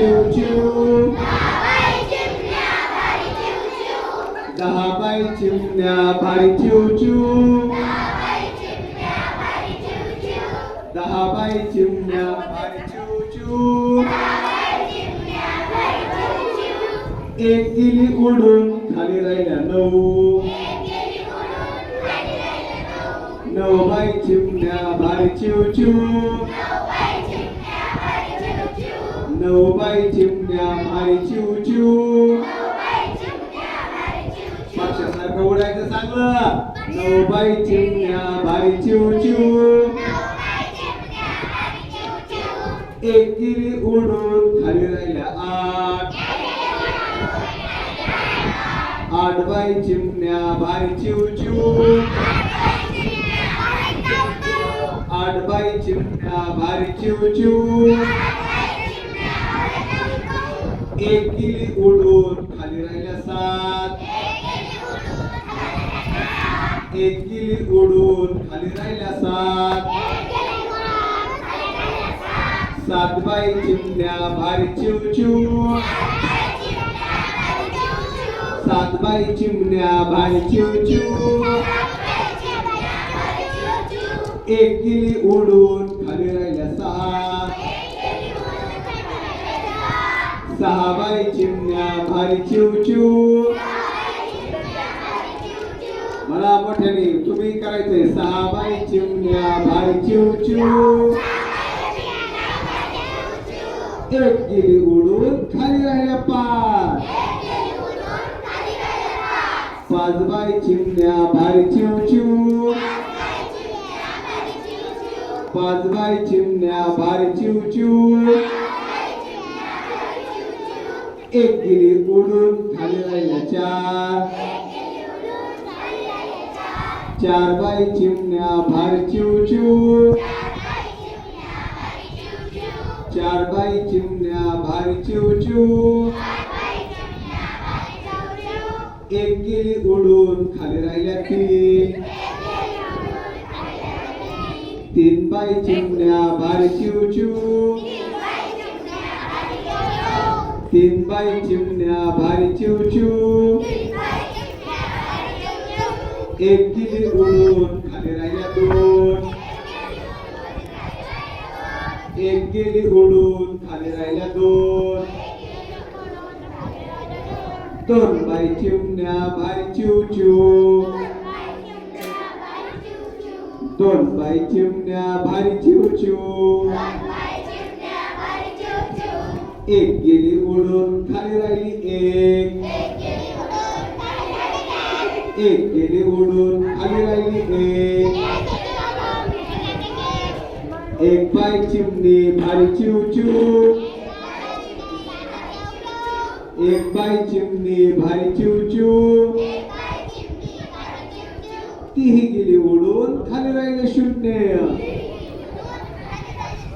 चिव चिव दहा बाई चिमण्या भारी चिव चिव दहा बाई चिमण्या भारी चिव चिव एक गेली उडून खाली राहिल्या नऊ नऊ बाई चिमण्या भारी चिव चिव नऊ बाई चिमण्या भारी चिव चिव पक्षासारखं उडायचं चांगलं नऊ बाई चिमण्या भारी चिव चिव एक गिरी उडून खाली राहिल्या आठ आठ बाई चिमण्या भारी चिव चिव आठ बाई चिमण्या भारी चिव चिव एक किली उडून खाली राहिल्या सात. एक किली उडून खाली राहिल्या सात. सातबाई चिमण्या भारी चिव चिव सातबाई चिमण्या भारी चिव चिव एक किली उडून खाली राहिल्या सहा सहाबाई चिमण्या भारी चिव मला मोठ्याने तुम्ही करायचंय सहाबाई चिमण्या भारी चिव एक गिरी उडून खाली राहिल्या पाच. पाच बाई चिमण्या भारी चिव पाच बाई चिमण्या भारी चिव एक गिरी उडून खाली राहिल्या चार चार बाई चिमण्या भारी चिव चिव चार बाई चिमण्या भारी चिव चिव एक गिरी उडून खाली राहिल्या तीन तीन बाई चिमण्या भारी चिव चिव तीन बाई चिमण्या भारी चिव एक किली उडून खाली राहिल्या दोन. एक किली उडून खाली राहिल्या दोन. दोन बाई चिमण्या भारी चिव दोन बाई चिमण्या भारी चिव एक गेली उडून खाली राहिली एक. एक गेली उडून खाली राहिली एक. एक पाय चिमणी भारी चिव चिव एक पाय चिमणी भारी चिव चिव तीही गेली उडून खाली राहिले शून्य.